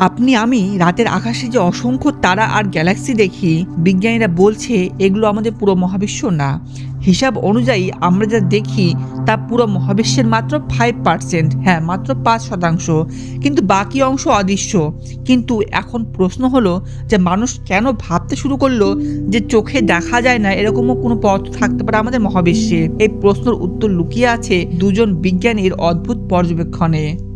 আপনি, আমি রাতের আকাশে যে অসংখ্য তারা আর গ্যালাক্সি দেখি, বিজ্ঞানীরা বলছে এগুলো আমাদের পুরো মহাবিশ্ব না। হিসাব অনুযায়ী আমরা যা দেখি তা পুরো মহাবিশ্বের মাত্র ফাইভ পার্সেন্ট হ্যাঁ মাত্র পাঁচ শতাংশ। কিন্তু বাকি অংশ অদৃশ্য। কিন্তু এখন প্রশ্ন হলো যে মানুষ কেন ভাবতে শুরু করল যে চোখে দেখা যায় না এরকমও কোনো পথ থাকতে পারে আমাদের মহাবিশ্বে? এই প্রশ্নের উত্তর লুকিয়ে আছে দুজন বিজ্ঞানীর অদ্ভুত পর্যবেক্ষণে।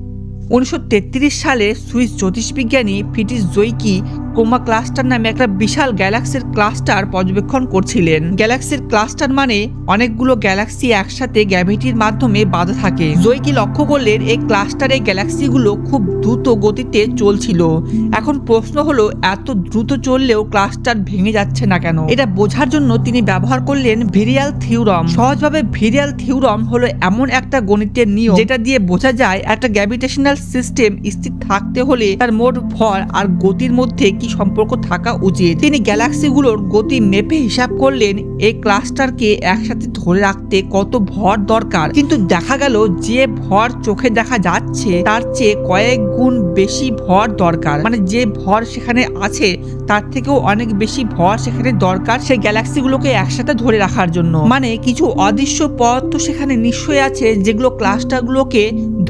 উনিশশো তেত্রিশ সালে সুইস জ্যোতিষবিজ্ঞানী ফিটিস জৈকি কোমা ক্লাস্টার নামে একটা বিশাল গ্যালাক্সির ক্লাস্টার পর্যবেক্ষণ করছিলেন। গ্যালাক্সির ক্লাস্টার মানে অনেকগুলো গ্যালাক্সি একসাথে গ্র্যাভিটির মাধ্যমে বাঁধা থাকে। জৈকি লক্ষ্য করলেন এই ক্লাস্টারে গ্যালাক্সিগুলো খুব দ্রুত গতিতে চলছিল। এখন প্রশ্ন হলো, এত দ্রুত চললেও ক্লাস্টার ভেঙে যাচ্ছে না কেন? এটা বোঝার জন্য তিনি ব্যবহার করলেন ভিরিয়াল থিওরম। সহজভাবে ভিরিয়াল থিওরম হলো এমন একটা গণিতের নিয়ম, যেটা দিয়ে বোঝা যায় একটা গ্র্যাভিটেশনাল সিস্টেম স্থির থাকতে হলে তার মোট ভর আর গতির মধ্যে কি সম্পর্ক থাকা উচিত? তিনি গ্যালাক্সিগুলোর গতি মেপে হিসাব করলেন, এই ক্লাস্টারকে একসাথে ধরে রাখতে কত ভর দরকার। কিন্তু দেখা গেল, যে ভর চোখে দেখা যাচ্ছে, তার চেয়ে কয়েক গুণ বেশি ভর দরকার। মানে যে ভর সেখানে আছে, তার থেকেও অনেক বেশি ভর সেখানে দরকার সেই গ্যালাক্সিগুলোকে একসাথে ধরে রাখার জন্য। মানে কিছু অদৃশ্য পথ তো সেখানে নিশ্চয়ই আছে, যেগুলো ক্লাস্টারগুলোকে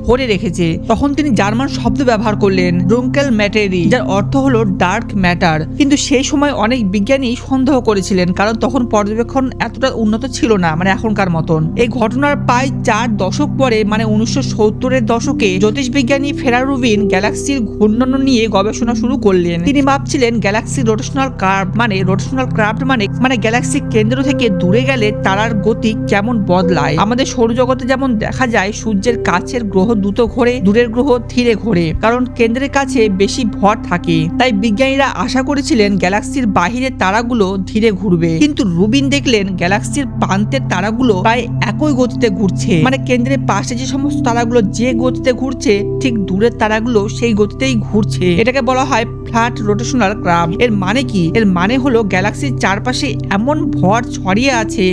ধরে রেখেছে। তখন তিনি জার্মান শব্দ ব্যবহার করলেন রুঙ্কেল ম্যাটেরি যার অর্থ হলো ডার্ক ম্যাটার কিন্তু সেই সময় অনেক বিজ্ঞানী সন্দেহ করেছিলেন, কারণ তখন পর্যবেক্ষণ এতটা উন্নত ছিল না মানে এখনকার মতন। এই ঘটনার প্রায় চার দশক পরে মানে উনিশশো সত্তরের দশকে, জ্যোতিষবিজ্ঞানী ফেরারুবিন গ্যালাক্সির ঘূর্ণন নিয়ে গবেষণা শুরু করলেন। তিনি ভাবছিলেন গ্যালাক্সি রোটেশনাল কার্ভ মানে রোটেশনাল ক্রাফট মানে মানে গ্যালাক্সি কেন্দ্র থেকে দূরে গেলে তারার গতি কেমন বদলায়। আমাদের সৌরজগতে যেমন দেখা যায়, সূর্যের কাছের গ্রহ দ্রুত ঘোরে দূরের গ্রহ ধীরে ঘোরে কারণ কেন্দ্রের কাছে বেশি ভর থাকে। তাই বিজ্ঞানীরা আশা করেছিলেন গ্যালাক্সির বাহিরের তারাগুলো ধীরে ঘুরবে। কিন্তু রুবিন দেখলেন গ্যালাক্সির প্রান্তের তারাগুলো প্রায় একই গতিতে ঘুরছে। মানে কেন্দ্রের পাশে যে সমস্ত তারাগুলো যে গতিতে ঘুরছে, ঠিক দূরের তারাগুলো সেই গতিতেই ঘুরছে। এটাকে বলা হয় ফ্ল্যাট রোটেশনাল ক্রাব এর মানে কি? এর মানে হলো গ্যালাক্সির চারপাশে এমন ভর ছড়িয়ে আছে,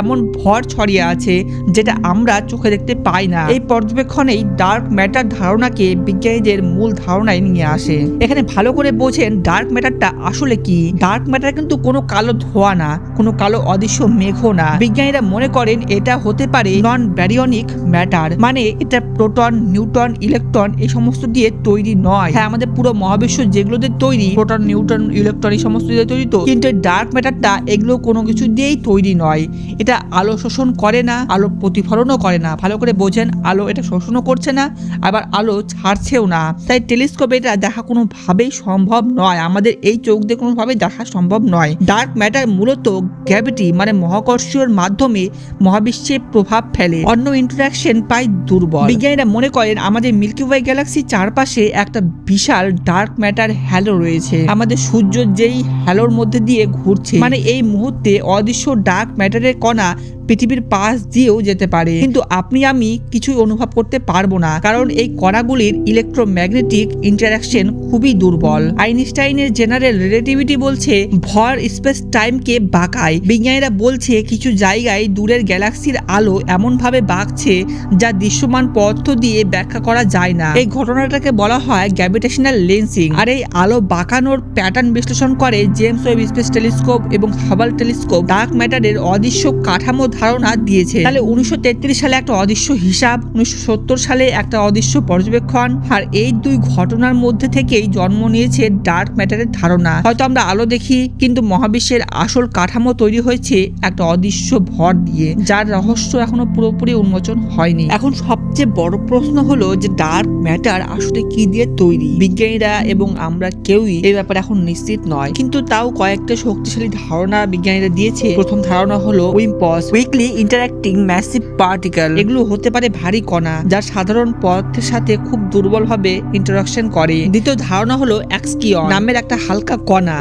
এমন ভর ছড়িয়ে আছে যেটা আমরা চোখে দেখতে পাই না। এই পর্যবেক্ষণেই ডার্ক ম্যাটার ধারণাকে বিজ্ঞানীদের মূল ধারণায় নিয়ে আসে। এখানে ভালো করে বোঝেন ডার্ক ম্যাটারটা আসলে কি? ডার্ক ম্যাটার কিন্তু কোনো কালো ধোয়া না, কোনো কালো অদৃশ্য মেঘও না। বিজ্ঞানীরা মনে করেন এটা হতে পারে নন ব্যারিয়নিক ম্যাটার মানে এটা প্রোটন নিউটন ইলেকট্রন এই সমস্ত দিয়ে তৈরি নয়। হ্যাঁ আমাদের পুরো মহাবিশ্ব যেগুলো দিয়ে তৈরি প্রোটন নিউটন ইলেকট্রন এই সমস্ত দিয়ে তৈরি তো। কিন্তু ডার্ক ম্যাটারটা এগুলো কোনো কিছু দিয়েই তৈরি নয়। এটা আলো শোষণ করে না, আলো প্রতিফলনও করে না। ভালো করে বোঝেন, আলো এটা শোষণও করছে না, আবার আলো ছাড়ছেও না। তাই টেলিস্কোপে এটা দেখা কোনোভাবেই সম্ভব নয়। আমাদের এই চোখ দিয়ে কোনোভাবে দেখা সম্ভব নয়। ডার্ক ম্যাটার মূলত গ্র্যাভিটি মানে মহাকর্ষীয়র মাধ্যমে মহাবিশ্বে প্রভাব ফেলে। অন্য ইন্টারাকশন পায় দুর্বল। বিজ্ঞানীরা মনে করেন, আমাদের মিল্কি ওয়ে গ্যালাক্সির চারপাশে একটা বিশাল ডার্ক ম্যাটার হ্যালো রয়েছে। আমাদের সূর্য যেই হ্যালোর মধ্যে দিয়ে ঘুরছে মানে এই মুহূর্তে অদৃশ্য ডার্ক ম্যাটারের কণা পৃথিবীর পাশ দিয়েও যেতে পারে। কিন্তু আপনি, আমি কিছুই অনুভব করতে পারব না, কারণ এই কণাগুলির ইলেকট্রোম্যাগনেটিক ইন্টারাকশন খুবই দুর্বল। আইনস্টাইনের জেনারেল রিলেটিভিটি বলছে, ভর স্পেস টাইমকে বাঁকায়। বিজ্ঞানীরা বলছে, কিছু জায়গায় দূরের গ্যালাক্সির আলো এমনভাবে বাঁকছে যা দৃশ্যমান পদার্থ দিয়ে ব্যাখ্যা করা যায় না। এই ঘটনাটাকে বলা হয় গ্র্যাভিটেশনাল লেন্সিং আর এই আলো বাঁকানোর প্যাটার্ন বিশ্লেষণ করে জেমস ওয়েব স্পেস টেলিস্কোপ এবং হাবাল টেলিস্কোপ ডার্ক ম্যাটারের অদৃশ্য কাঠামো ধারণা দিয়েছে। তাহলে উনিশশো তেত্রিশ সালে একটা অদৃশ্য হিসাব, উনিশশো সত্তর সালে একটা অদৃশ্য পর্যবেক্ষণ, আর এই দুই ঘটনার মধ্যে থেকেই জন্ম নিয়েছে ডার্ক ম্যাটারের ধারণা। হয়তো আমরা আলো দেখি, কিন্তু মহাবিশ্বের আসল কাঠামো তৈরি হয়েছে একটা অদৃশ্য ভর দিয়ে, যার রহস্য এখনও পুরোপুরি উন্মোচন হয়নি। এখন সবচেয়ে বড় প্রশ্ন হলো যে ডার্ক ম্যাটার আসলে কি দিয়ে তৈরি? বিজ্ঞানীরা এবং আমরা কেউই এই ব্যাপারে এখন নিশ্চিত নয়। কিন্তু তাও কয়েকটা শক্তিশালী ধারণা বিজ্ঞানীরা দিয়েছে। প্রথম ধারণা হলো WIMPs weakly interacting massive particle এগুলো হতে পারে ভারী কণা, যা সাধারণ পদার্থের সাথে খুব দুর্বলভাবে ইন্টারাকশন করে। দ্বিতীয় ধারণা হলো এক্সকিয়ন নামের একটা হালকা কণা।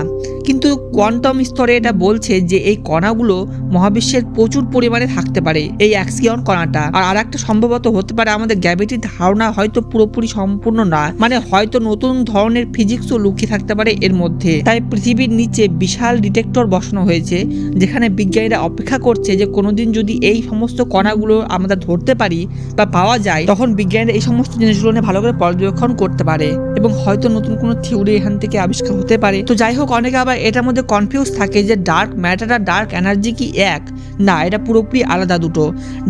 কিন্তু কোয়ান্টাম স্তরে এটা বলছে যে এই কণাগুলো মহাবিশ্বের প্রচুর পরিমাণে থাকতে পারে, এই অ্যাক্সিয়ন কণাটা। আর আরেকটা সম্ভবত হতে পারে আমাদের গ্র্যাভিটির ধারণা হয়তো পুরোপুরি সম্পূর্ণ না মানে হয়তো নতুন ধরনের ফিজিক্সও লুকিয়ে থাকতে পারে এর মধ্যে। তাই পৃথিবীর নিচে বিশাল ডিটেক্টর বসানো হয়েছে, যেখানে বিজ্ঞানীরা অপেক্ষা করছে যে কোনো কোনোদিন যদি এই সমস্ত কণাগুলো আমরা ধরতে পারি বা পাওয়া যায়, তখন বিজ্ঞানীরা এই সমস্ত জিনিসগুলো নিয়ে ভালো করে পর্যবেক্ষণ করতে পারে এবং হয়তো নতুন কোনো থিওরি এখান থেকে আবিষ্কার হতে পারে। তো যাই হোক, অনেকে আবার এটার মধ্যে কনফিউজ থাকে যে ডার্ক ম্যাটার আর ডার্ক এনার্জি কি এক? না, এটা পুরোপুরি আলাদা দুটো।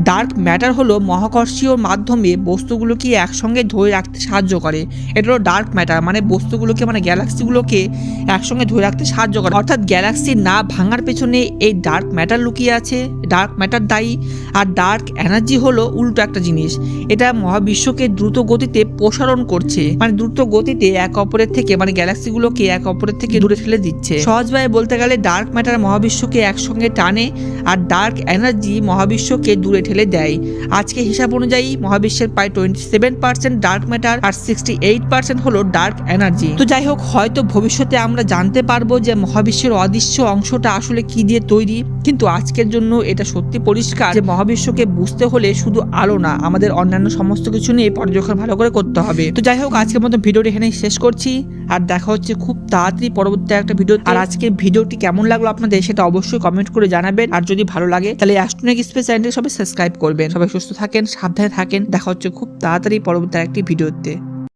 ডার্ক ম্যাটার হলো মহাকর্ষীয় মাধ্যমে বস্তুগুলোকে একসঙ্গে ধরে রাখতে সাহায্য করে। এটা হলো ডার্ক ম্যাটার মানে বস্তুগুলোকে মানে গ্যালাক্সিগুলোকে একসঙ্গে ধরে রাখতে সাহায্য করে। অর্থাৎ গ্যালাক্সি না ভাঙার পেছনে এই ডার্ক ম্যাটার লুকিয়ে আছে। ডার্ক ম্যাটার দায়ী আর ডার্ক এনার্জি হলো উল্টো একটা জিনিস। এটা মহাবিশ্বকে দ্রুত গতিতে প্রসারণ করছে। মানে দ্রুত গতিতে এক অপরের থেকে মানে গ্যালাক্সিগুলোকে এক অপরের থেকে দূরে ঠেলে দিচ্ছে। সহজভাবে বলতে গেলে ডার্ক ম্যাটার মহাবিশ্বকে একসঙ্গে টানে আর ডার্ক এনার্জি মহাবিশ্বকে দূরে ঠেলে দেয়। আজকে হিসাব অনুযায়ী মহাবিশ্বের প্রায় twenty seven percent dark matter আর সিক্সটি এইট পার্সেন্ট হলো ডার্ক এনার্জি তো যাই হোক, হয়তো ভবিষ্যতে আমরা জানতে পারব যে মহাবিশ্বের অদৃশ্য অংশটা আসলে কি দিয়ে তৈরি। কিন্তু আজকের জন্য এটা সত্যি পরিষ্কার, যে মহাবিশ্বকে বুঝতে হলে শুধু আলো না, আমাদের অন্যান্য সমস্ত কিছু নিয়ে পর্যবেক্ষণ ভালো করে করতে হবে। তো যাই হোক, আজকের মতো ভিডিওটি এখানেই শেষ করছি, আর দেখা হচ্ছে খুব তাড়াতাড়ি পরবর্তী একটা ভিডিও আর আজকের ভিডিওটি কেমন লাগল আপনাদের সেটা অবশ্যই কমেন্ট করে জানাবেন, আর যদি ভালো লাগে, তাহলে অ্যাস্ট্রোনিক স্পেস চ্যানেলটি সবাই সাবস্ক্রাইব করবেন। সবাই সুস্থ থাকেন, সাবধানে থাকেন, দেখা হচ্ছে খুব তাড়াতাড়ি পরবর্তী একটি ভিডিওতে।